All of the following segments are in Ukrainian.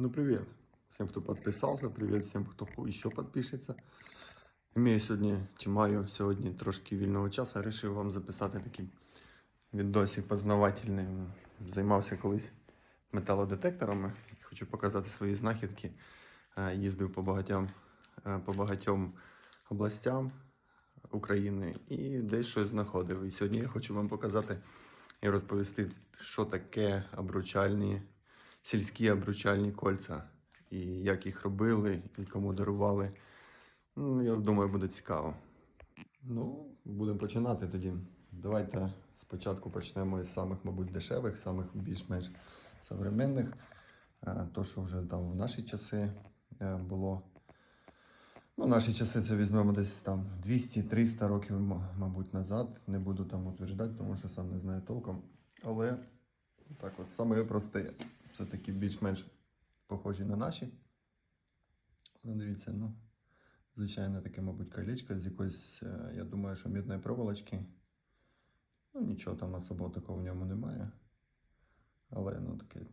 Ну, привет всем, кто подписался, привет всем, хо- еще подпишеться. Имею сьогодні, чи маю сьогодні трошки вільного часу, вирішив вам записати такий відосик познавательний. Займався колись металодетекторами. Хочу показати свої знахідки. Їздив по багатьом, е, по багатьом областям України і десь щось знаходив. І сьогодні я хочу вам показати і розповісти, що таке обручальні сільські обручальні кольця. І як їх робили, і кому дарували. Ну, я думаю, буде цікаво. Ну, будемо починати тоді. Давайте спочатку почнемо із самих, мабуть, дешевих, самих більш-менш современних. Е, То, що вже там в наші часи е, було. Ну, наші часи це візьмемо десь там 200-300 років, мабуть, назад. Не буду там утверждати, тому що сам не знаю толком. Але так от, саме просте. Це такі більш-менш похожі на наші. Ну, дивіться, ну, звичайно, таке, мабуть, колечко з якоїсь, е, я думаю, що мідної проволочки. Ну, нічого там особо такого в ньому немає. Але, ну, таке,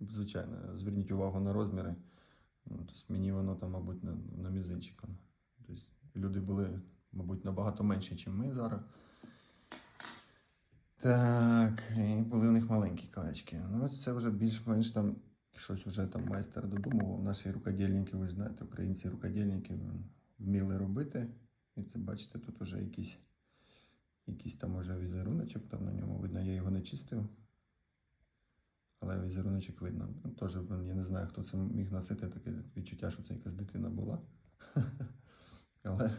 звичайно, зверніть увагу на розміри. Ну, тобто мені воно там, мабуть, на, на мізинчик. Тобто люди були, мабуть, набагато менші, ніж ми зараз. Так, і були у них маленькі колечки. Ну, ось це вже більш-менш там щось вже там майстер додумував. Наші рукодільники, ви ж знаєте, українці рукодільники вміли робити. І це бачите, тут вже якийсь, якийсь там уже візеруночок там на ньому видно, я його не чистив. Але візеруночок видно. Ну, теж я не знаю, хто це міг носити, таке відчуття, що це якась дитина була. але,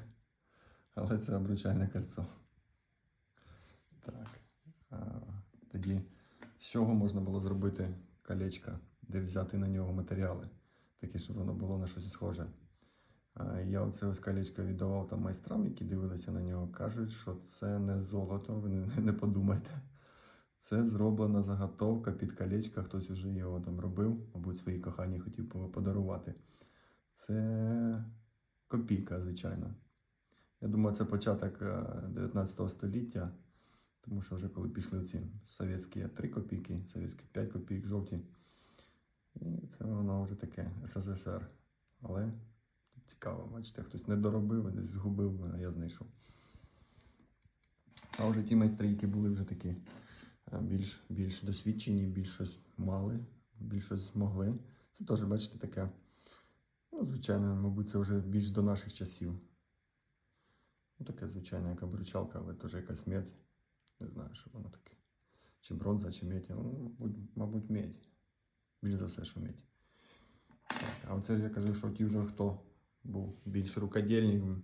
але це обручальне кольцо. Так. Чого можна було зробити колечко, де взяти на нього матеріали, такі, щоб воно було на щось схоже. Я оце ось колечко віддавав там майстрам, які дивилися на нього, кажуть, що це не золото, ви не, подумайте. Це зроблена заготовка під колечко, хтось вже його там робив, мабуть, своїй коханій хотів подарувати. Це копійка, звичайно. Я думаю, це початок е, 19 століття. Тому що вже коли пішли ці совєтські 3 копійки, совєтські 5 копійок жовті. І це воно вже таке СССР. Але цікаво, бачите, хтось не доробив, десь згубив, а я знайшов. А вже ті майстри, які були вже такі е, більш, більш досвідчені, більш щось мали, більш щось змогли. Це теж, бачите, таке, ну, звичайно, мабуть, це вже більш до наших часів. Ну, таке, звичайно, як обручалка, але теж якась медь. Не знаю, що воно таке. Чи бронза, чи медь. Ну, мабуть, медь. Більш за все, що медь. А оце я кажу, що ті вже хто був більш рукодільник,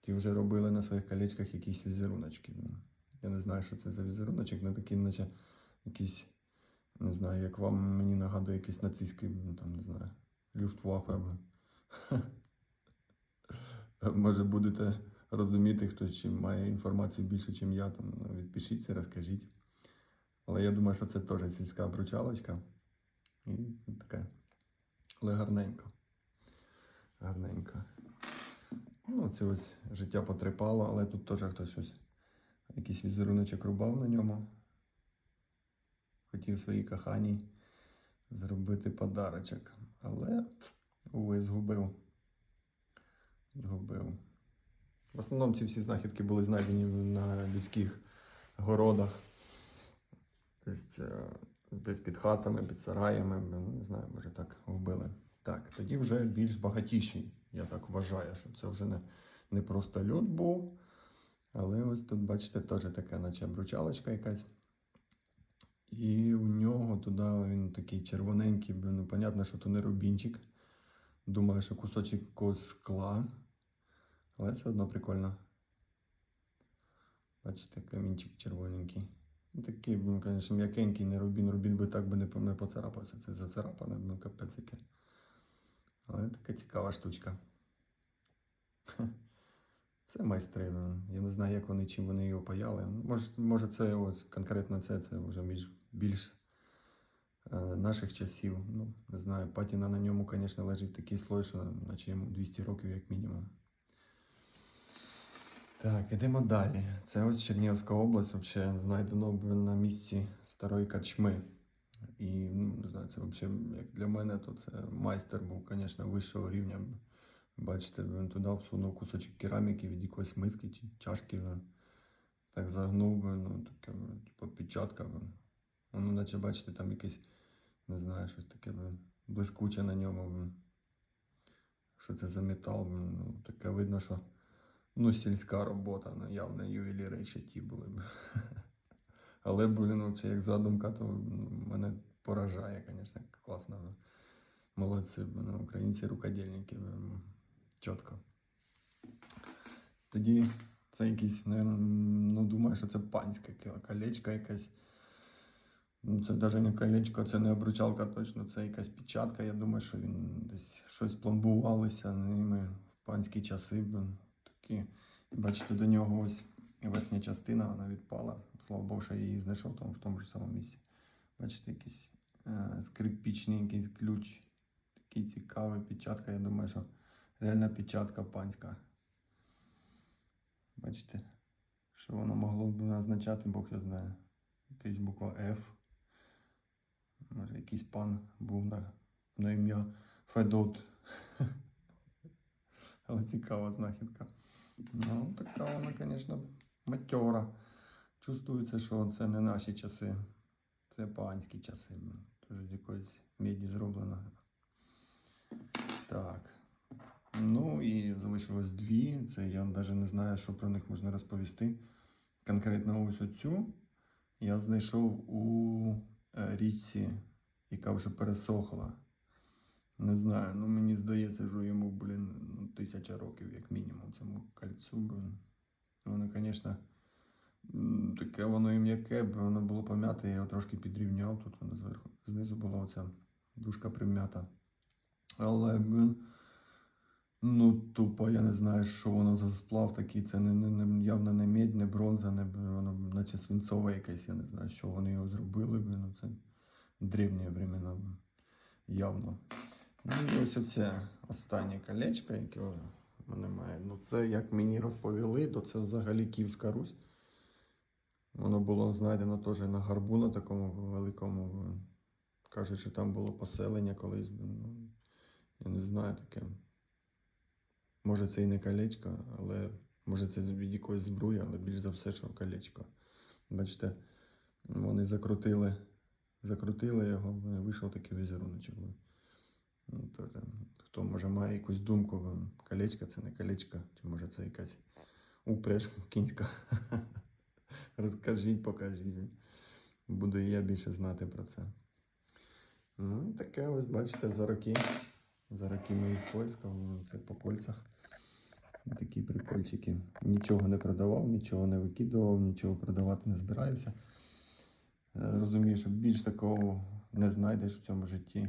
ті вже робили на своїх колечках якісь візеруночки. Ну, Я не знаю, що це за візеруночок, але такий, наче якийсь, не знаю, як вам мені нагадує якийсь нацистський, ну, там, не знаю, люфтваффе. Може будете розуміти, хто ще має інформацію більше, ніж я, там ну, відпишіться, розкажіть. Але я думаю, що це теж сільська обручалочка. І таке. Але гарненько. Гарненько. Ну, це ось життя потрепало, але тут теж хтось ось якийсь візеруночок рубав на ньому. Хотів своїй коханій зробити подарочок. Але, увы, згубив. Згубив. В основному ці всі знахідки були знайдені на людських городах. Тобто, е, десь під хатами, під сараями, ну, не знаю, може так вбили. Так, тоді вже більш багатіший, я так вважаю, що це вже не, не просто люд був. Але ось тут, бачите, теж така, наче обручалочка якась. І у нього туди він такий червоненький, ну, понятно, що то не рубінчик. Думаю, що кусочок скла. Але все одно прикольно. Бачите, камінчик червоненький. Ну, такий, ну, звісно, м'якенький, не рубін. Рубін би так би не, поцарапався. Це зацарапане, ну капець. Але така цікава штучка. Це майстри. ну, Я не знаю, як вони, чим вони його паяли. Може, може це ось конкретно це, це вже більш, більш е, наших часів. Ну, не знаю, патіна на ньому, звісно, лежить такий слой, що наче йому 200 років, як мінімум. Так, ідемо далі. Це ось Чернігівська область, взагалі знайдено на місці старої карчми. І ну, не знаю, це взагалі, як для мене, то це майстер був, звісно, вищого рівня. Бачите, він туди всунув кусочок кераміки від якоїсь миски чи чашки. Так загнув, би, ну, таке, ну, типу, печатка. Воно, наче, бачите, там якесь, не знаю, щось таке блискуче на ньому. Що це за метал? Ну, таке видно, що ну, сільська робота, ну, явно ювеліри ще ті були б. Але, блін, це як задумка, то ну, мене поражає, звісно, класно. Молодці, ну, українці рукодільники, чітко. Тоді це наверно, ну, думаю, що це панське колечко якесь. Ну, це навіть не колечко, це не обручалка точно, це якась печатка. Я думаю, що він десь щось пломбувалося ними в панські часи. Такі. Бачите, до нього ось верхня частина вона відпала. Слава Богу, що я її знайшов там в тому ж самому місці. Бачите, якийсь е, скрипічний якийсь ключ. Такий цікавий печатка. Я думаю, що реальна печатка панська. Бачите, що воно могло б означати, Бог я знає. Якась буква F. Може, якийсь пан був на, на ім'я Федот. Але цікава знахідка. Ну, така вона, звісно, матьора. Чувствується, що це не наші часи. Це панські часи. Теж з якоїсь меді зроблено. Так. Ну і залишилось дві. Це я навіть не знаю, що про них можна розповісти. Конкретно ось оцю я знайшов у е, річці, яка вже пересохла. Не знаю, ну мені здається, що йому, блін, ну, тисяча років, як мінімум, цьому Блін. Воно, звісно, таке воно і м'яке, бо воно було пом'яте, я його трошки підрівняв. Тут воно зверху. Знизу була оця дужка прим'ята. Але, ну тупо, я не знаю, що воно за сплав такий. Це не, не, не, явно не медь, не бронза, не, воно наче свинцове якесь, я не знаю, що вони його зробили. Ну, це древні времена. Явно. Ну і ось оце останнє колечко, яке в мене має. Ну це, як мені розповіли, то це взагалі Київська Русь. Воно було знайдено теж на гарбу на такому великому. Кажуть, що там було поселення колись. Ну, я не знаю таке. Може це і не колечко, але може це від якоїсь зброї, але більш за все, що колечко. Бачите, вони закрутили, закрутили його, вийшов такий візеруночок. Ну, хто може має якусь думку, колечко це не колечко, чи може це якась упряж кінська. Розкажіть, покажіть. Буду я більше знати про це. Ну, таке ось, бачите, за роки. За роки моїх ну, це по кольцях. Такі прикольчики. Нічого не продавав, нічого не викидував, нічого продавати не збираюся. Е, Розумію, що більш такого не знайдеш в цьому житті.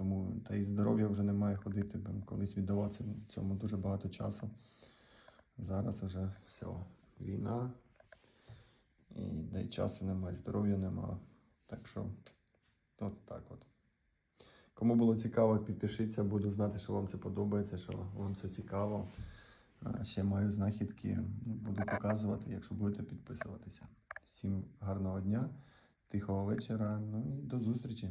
Тому та і здоров'я вже немає ходити, бо колись віддавався цьому дуже багато часу. Зараз вже все. Війна. І де й часу немає, здоров'я немає. Так що, от так от. Кому було цікаво, підпишіться, буду знати, що вам це подобається, що вам це цікаво. Ще маю знахідки, буду показувати, якщо будете підписуватися. Всім гарного дня, тихого вечора, ну і до зустрічі!